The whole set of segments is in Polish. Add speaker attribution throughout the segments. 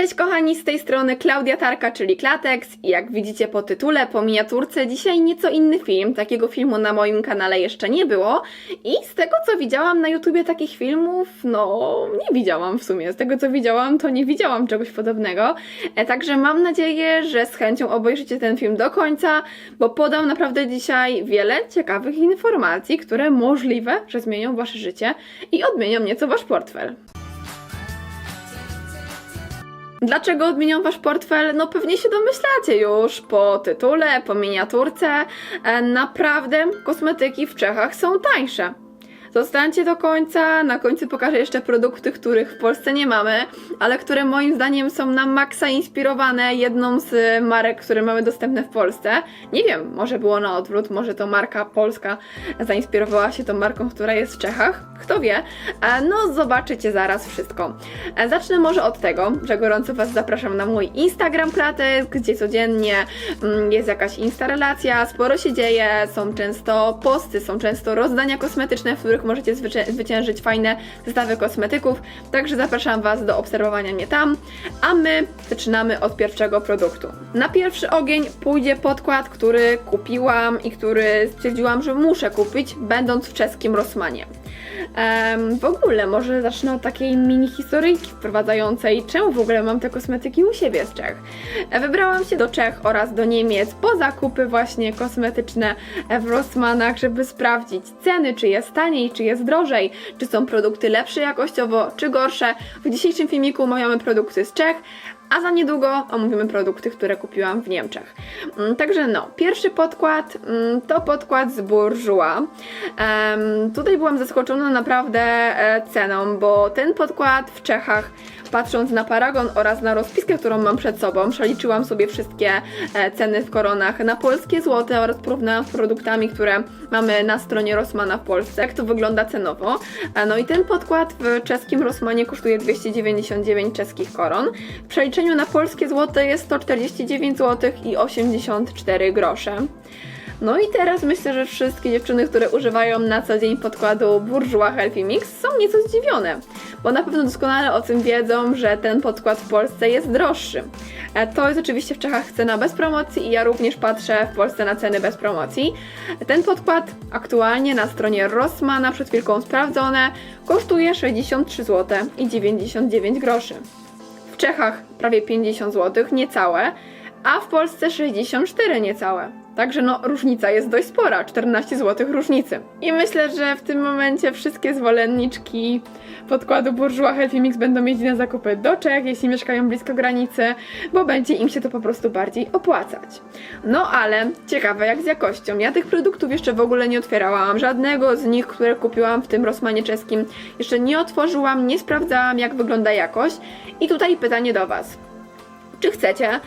Speaker 1: Cześć kochani, z tej strony Klaudia Tarka, czyli Klatex jak widzicie po tytule, po miniaturce, dzisiaj nieco inny film. Takiego filmu na moim kanale jeszcze nie było i z tego co widziałam na YouTubie takich filmów, no nie widziałam w sumie. Z tego co widziałam, to nie widziałam czegoś podobnego. E, także mam nadzieję, że z chęcią obejrzycie ten film do końca, bo podam naprawdę dzisiaj wiele ciekawych informacji, które możliwe, że zmienią wasze życie i odmienią nieco wasz portfel. Dlaczego odmieniam wasz portfel? No pewnie się domyślacie już po tytule, po miniaturce. E, Naprawdę kosmetyki w Czechach są tańsze. Zostańcie do końca, na końcu pokażę jeszcze produkty, których w Polsce nie mamy, ale które moim zdaniem są na maksa inspirowane jedną z marek, które mamy dostępne w Polsce. Nie wiem, może było na odwrót, może to marka polska zainspirowała się tą marką, która jest w Czechach. Kto wie? E, No, zobaczycie zaraz wszystko. E, Zacznę może od tego, że gorąco Was zapraszam na mój Instagram Plates, gdzie codziennie mm, jest jakaś instarelacja, sporo się dzieje, są często posty, są często rozdania kosmetyczne, w których możecie zwycię- zwyciężyć fajne zestawy kosmetyków. Także zapraszam Was do obserwowania mnie tam. A my zaczynamy od pierwszego produktu. Na pierwszy ogień pójdzie podkład, który kupiłam i który stwierdziłam, że muszę kupić, będąc w czeskim Rossmanie. Em, w ogóle może zacznę od takiej mini historyjki wprowadzającej, czemu w ogóle mam te kosmetyki u siebie z Czech. E, Wybrałam się do Czech oraz do Niemiec po zakupy właśnie kosmetyczne w Rossmanach, żeby sprawdzić ceny, czy jest taniej, czy jest drożej, czy są produkty lepsze jakościowo, czy gorsze. W dzisiejszym filmiku omawiamy produkty z Czech, a za niedługo omówimy produkty, które kupiłam w Niemczech. Mm, Także no, pierwszy podkład mm, to podkład z Bourjois. Tutaj byłam zaskoczona naprawdę e, ceną, bo ten podkład w Czechach Patrząc na paragon oraz na rozpiskę, którą mam przed sobą, przeliczyłam sobie wszystkie e, ceny w koronach na polskie złote oraz porównałam z produktami, które mamy na stronie Rossmana w Polsce, jak to wygląda cenowo. E, No i ten podkład w czeskim Rossmanie kosztuje 299 czeskich koron. W przeliczeniu na polskie złote jest 149 zł i 84 grosze. No i teraz myślę, że wszystkie dziewczyny, które używają na co dzień podkładu Bourjois Healthy Mix są nieco zdziwione, bo na pewno doskonale o tym wiedzą, że ten podkład w Polsce jest droższy. E, To jest oczywiście w Czechach cena bez promocji i ja również patrzę w Polsce na ceny bez promocji. Ten podkład aktualnie na stronie Rossmana, przed chwilką sprawdzone, kosztuje 63 zł i 99 groszy. Czechach prawie 50 zł, niecałe, a w Polsce 64 niecałe. Także no, różnica jest dość spora, 14 zł różnicy. I myślę, że w tym momencie wszystkie zwolenniczki podkładu Bourjois Healthy Mix będą mieć na zakupy do Czech, jeśli mieszkają blisko granicy, bo będzie im się to po prostu bardziej opłacać. No ale ciekawe jak z jakością. Ja tych produktów jeszcze w ogóle nie otwierałam, żadnego z nich, które kupiłam w tym Rossmanie czeskim, jeszcze nie otworzyłam, nie sprawdzałam jak wygląda jakość. I tutaj pytanie do Was. Czy chcecie,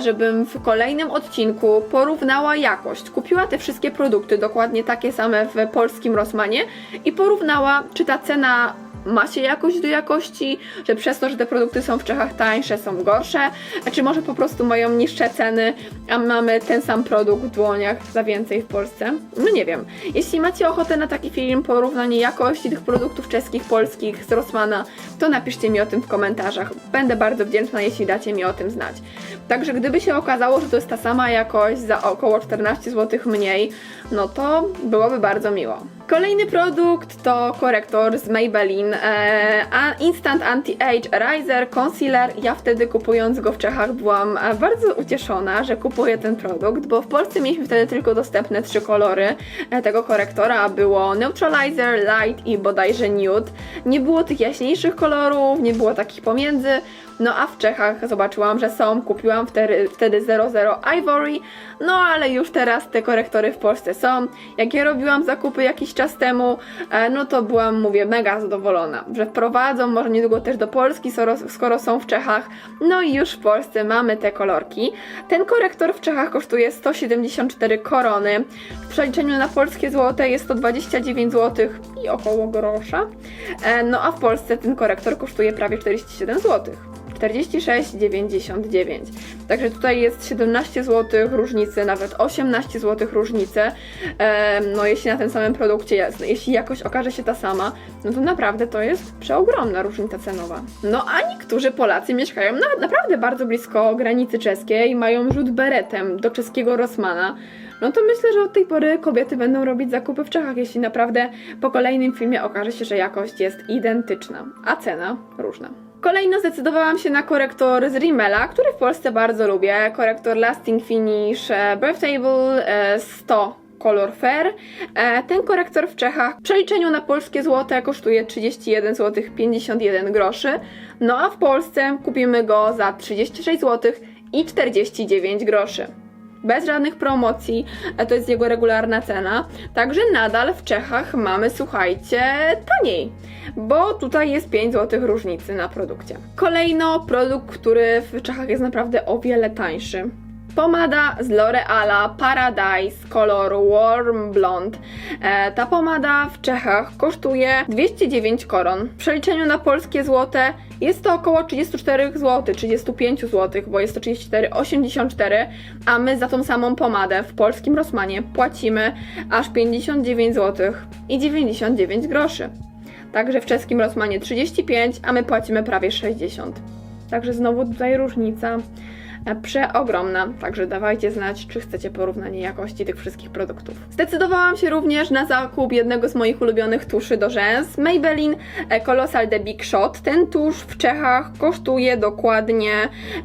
Speaker 1: żebym w kolejnym odcinku porównała jakość? Kupiła te wszystkie produkty, dokładnie takie same w polskim Rossmanie i porównała, czy ta cena ma się jakość do jakości, że przez to, że te produkty są w Czechach tańsze, są gorsze, czy może po prostu mają niższe ceny, a mamy ten sam produkt w dłoniach za więcej w Polsce? No nie wiem. Jeśli macie ochotę na taki film, porównanie jakości tych produktów czeskich, polskich z Rossmana, to napiszcie mi o tym w komentarzach. Będę bardzo wdzięczna, jeśli dacie mi o tym znać. Także gdyby się okazało, że to jest ta sama jakość za około 14 zł mniej, no to byłoby bardzo miło. Kolejny produkt to korektor z Maybelline e, Instant Anti-Age Eraser Concealer. Ja wtedy kupując go w Czechach byłam e, bardzo ucieszona, że kupuję ten produkt, bo w Polsce mieliśmy wtedy tylko dostępne trzy kolory e, tego korektora, było Neutralizer, Light i bodajże Nude. Nie było tych jaśniejszych kolorów, nie było takich pomiędzy. No a w Czechach zobaczyłam, że są, kupiłam wtedy, wtedy 00 Ivory, no ale już teraz te korektory w Polsce są. Jak ja robiłam zakupy jakiś czas temu, e, no to byłam, mówię, mega zadowolona, że wprowadzą może niedługo też do Polski, skoro, są w Czechach. No i już w Polsce mamy te kolorki. Ten korektor w Czechach kosztuje 174 korony. W przeliczeniu na polskie złote jest to 29 zł i około grosza. E, No a w Polsce ten korektor kosztuje prawie 47 zł. 46,99. Także tutaj jest 17 zł różnicy, nawet 18 zł różnicy. No jeśli na tym samym produkcie jest, jeśli jakość okaże się ta sama, no to naprawdę to jest przeogromna różnica cenowa. No a niektórzy Polacy mieszkają na, naprawdę bardzo blisko granicy czeskiej, mają rzut beretem do czeskiego Rossmana. No to myślę, że od tej pory kobiety będą robić zakupy w Czechach, jeśli naprawdę po kolejnym filmie okaże się, że jakość jest identyczna, a cena różna. Kolejno zdecydowałam się na korektor z Rimmela, który w Polsce bardzo lubię. Korektor Lasting Finish e, Birthable e, 100 Color Fair. E, Ten korektor w Czechach w przeliczeniu na polskie złote kosztuje 31 zł 51 groszy, no a w Polsce kupimy go za 36 zł i 49 groszy bez żadnych promocji, e, to jest jego regularna cena. Także nadal w Czechach mamy, słuchajcie, taniej, bo tutaj jest 5 zł różnicy na produkcie. Kolejno produkt, który w Czechach jest naprawdę o wiele tańszy. Pomada z L'Oreala Paradise koloru Warm Blonde. E, ta pomada w Czechach kosztuje 209 koron. W przeliczeniu na polskie złote jest to około 34 zł, 35 zł, bo jest to 34,84, a my za tą samą pomadę w polskim Rossmanie płacimy aż 59 zł i 99 groszy. Także w czeskim Rossmanie 35, a my płacimy prawie 60. Także znowu tutaj różnica przeogromna, także dawajcie znać, czy chcecie porównanie jakości tych wszystkich produktów. Zdecydowałam się również na zakup jednego z moich ulubionych tuszy do rzęs, Maybelline e, Colossal The Big Shot. Ten tusz w Czechach kosztuje dokładnie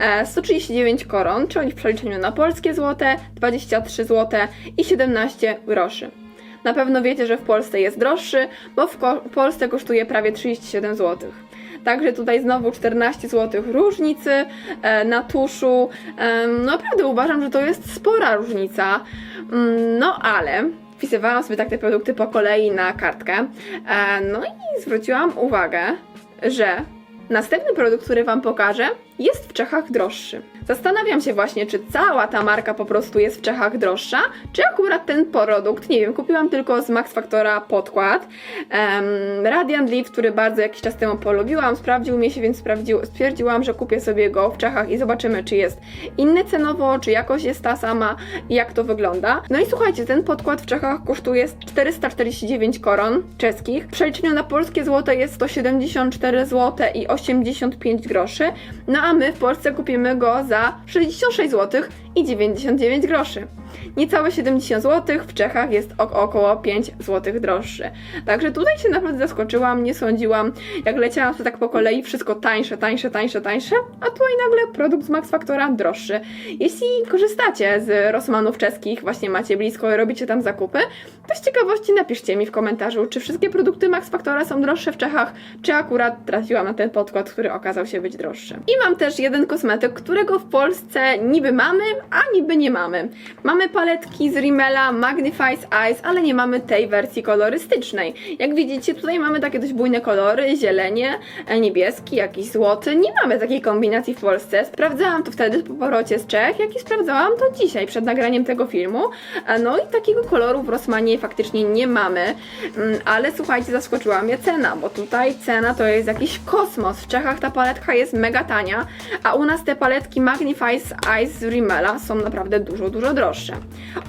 Speaker 1: e, 139 koron, czyli w przeliczeniu na polskie złote 23 zł i 17 groszy. Na pewno wiecie, że w Polsce jest droższy, bo w Polsce kosztuje prawie 37 zł. Także tutaj znowu 14 zł różnicy e, na tuszu. E, naprawdę uważam, że to jest spora różnica. Mm, no ale wpisywałam sobie tak te produkty po kolei na kartkę. E, no i zwróciłam uwagę, że następny produkt, który Wam pokażę, jest w Czechach droższy. Zastanawiam się właśnie, czy cała ta marka po prostu jest w Czechach droższa, czy akurat ten produkt, nie wiem, kupiłam tylko z Max Factora podkład. Um, Radiant Leaf, który bardzo jakiś czas temu polubiłam, sprawdził mi się, więc sprawdził, stwierdziłam, że kupię sobie go w Czechach i zobaczymy, czy jest inny cenowo, czy jakość jest ta sama i jak to wygląda. No i słuchajcie, ten podkład w Czechach kosztuje 449 koron czeskich. W przeliczeniu na polskie złote jest to 74 zł i 85 groszy. No a my w Polsce kupimy go za 66 zł i 99 groszy. Niecałe 70 zł, w Czechach jest ok- około 5 zł droższy. Także tutaj się naprawdę zaskoczyłam, nie sądziłam. Jak leciałam to tak po kolei, wszystko tańsze, tańsze, tańsze, tańsze, a tutaj nagle produkt z Max Factora droższy. Jeśli korzystacie z Rossmanów czeskich, właśnie macie blisko i robicie tam zakupy, to z ciekawości napiszcie mi w komentarzu, czy wszystkie produkty Max Factora są droższe w Czechach, czy akurat trafiłam na ten podkład, który okazał się być droższy. I mam też jeden kosmetyk, którego w Polsce niby mamy, a niby nie mamy. Mamy paletki z Rimmela Magnifies Eyes, ale nie mamy tej wersji kolorystycznej. Jak widzicie, tutaj mamy takie dość bujne kolory, zielenie, e, niebieski, jakiś złoty. Nie mamy takiej kombinacji w Polsce. Sprawdzałam to wtedy po powrocie z Czech, jak i sprawdzałam to dzisiaj przed nagraniem tego filmu. E, No i takiego koloru w Rossmanie faktycznie nie mamy, Mm, ale słuchajcie, zaskoczyła mnie cena, bo tutaj cena to jest jakiś kosmos. W Czechach ta paletka jest mega tania, a u nas te paletki Magnifies Eyes z Rimmela są naprawdę dużo, dużo droższe.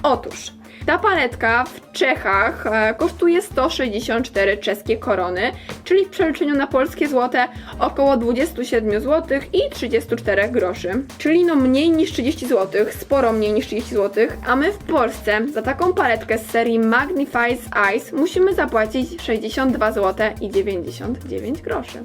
Speaker 1: Otóż ta paletka w Czechach e, kosztuje 164 czeskie korony, czyli w przeliczeniu na polskie złote około 27 zł i 34 groszy. Czyli no mniej niż 30 zł, sporo mniej niż 30 zł, a my w Polsce za taką paletkę z serii Magnifies Eyes musimy zapłacić 62 zł i 99 groszy.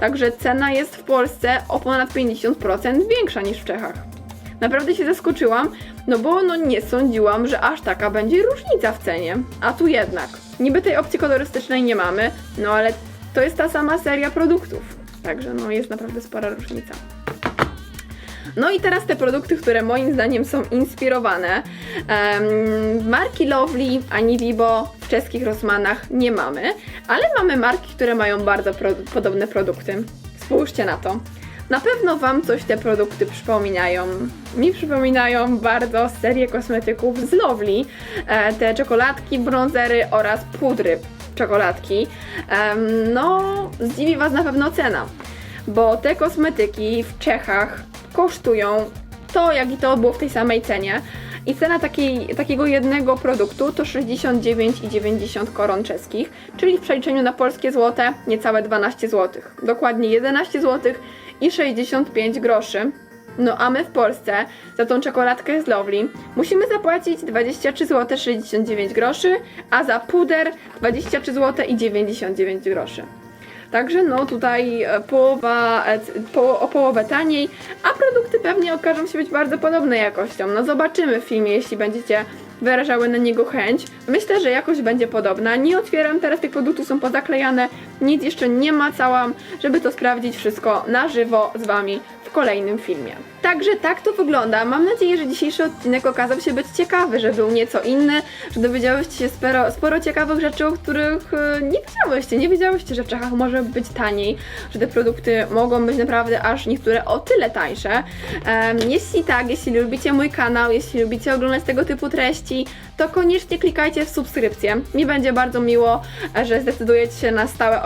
Speaker 1: Także cena jest w Polsce o ponad 50% większa niż w Czechach. Naprawdę się zaskoczyłam, no bo no nie sądziłam, że aż taka będzie różnica w cenie. A tu jednak. Niby tej opcji kolorystycznej nie mamy, no ale to jest ta sama seria produktów. Także no jest naprawdę spora różnica. No i teraz te produkty, które moim zdaniem są inspirowane. Em, marki Lovely ani Vibo w czeskich Rossmanach nie mamy, ale mamy marki, które mają bardzo pro- podobne produkty. Spójrzcie na to. Na pewno Wam coś te produkty przypominają. Mi przypominają bardzo serię kosmetyków z Lovely. E, te czekoladki, bronzery oraz pudry czekoladki. No, zdziwi Was na pewno cena. bo te kosmetyki w Czechach kosztują to, jak i to było w tej samej cenie. I cena takiej, takiego jednego produktu to 69,90 koron czeskich, czyli w przeliczeniu na polskie złote niecałe 12 zł. Dokładnie 11 zł i 65 groszy. No a my w Polsce za tą czekoladkę z Lovely musimy zapłacić 23 zł 69 groszy, a za puder 23 zł i 99 groszy. Także no tutaj e, połowa, e, po, o połowę taniej, a produkty pewnie okażą się być bardzo podobne jakością. No zobaczymy w filmie, jeśli będziecie wyrażały na niego chęć. Myślę, że jakość będzie podobna. Nie otwieram teraz, tych produktów są pozaklejane, nic jeszcze nie macałam, żeby to sprawdzić wszystko na żywo z Wami w kolejnym filmie. Także tak to wygląda. Mam nadzieję, że dzisiejszy odcinek okazał się być ciekawy, że był nieco inny, że dowiedziałyście się sporo, sporo ciekawych rzeczy, o których e, nie wiedziałyście. Nie wiedziałyście, że w Czechach może być taniej, że te produkty mogą być naprawdę aż niektóre o tyle tańsze. Jeśli tak, jeśli lubicie mój kanał, jeśli lubicie oglądać tego typu treści, to koniecznie klikajcie w subskrypcję. Mi będzie bardzo miło, e, że zdecydujecie się na stałe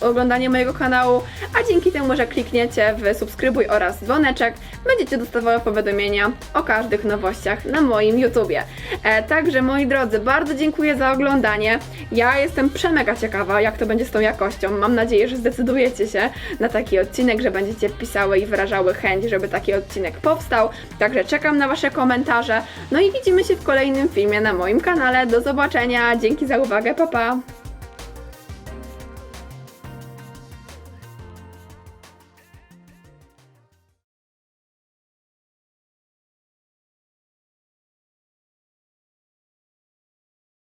Speaker 1: oglądanie mojego kanału, a dzięki temu, że klikniecie w subskrybuj oraz dzwoneczek, będziecie dostawały powiadomienia o każdych nowościach na moim YouTubie. E, także moi drodzy, bardzo dziękuję za oglądanie. Ja jestem przemega ciekawa, jak to będzie z tą jakością. Mam nadzieję, że zdecydujecie się na taki odcinek, że będziecie pisały i wyrażały chęć, żeby taki odcinek powstał. Także czekam na Wasze komentarze. No i widzimy się w kolejnym filmie na moim kanale. Do zobaczenia. Dzięki za uwagę. Pa pa.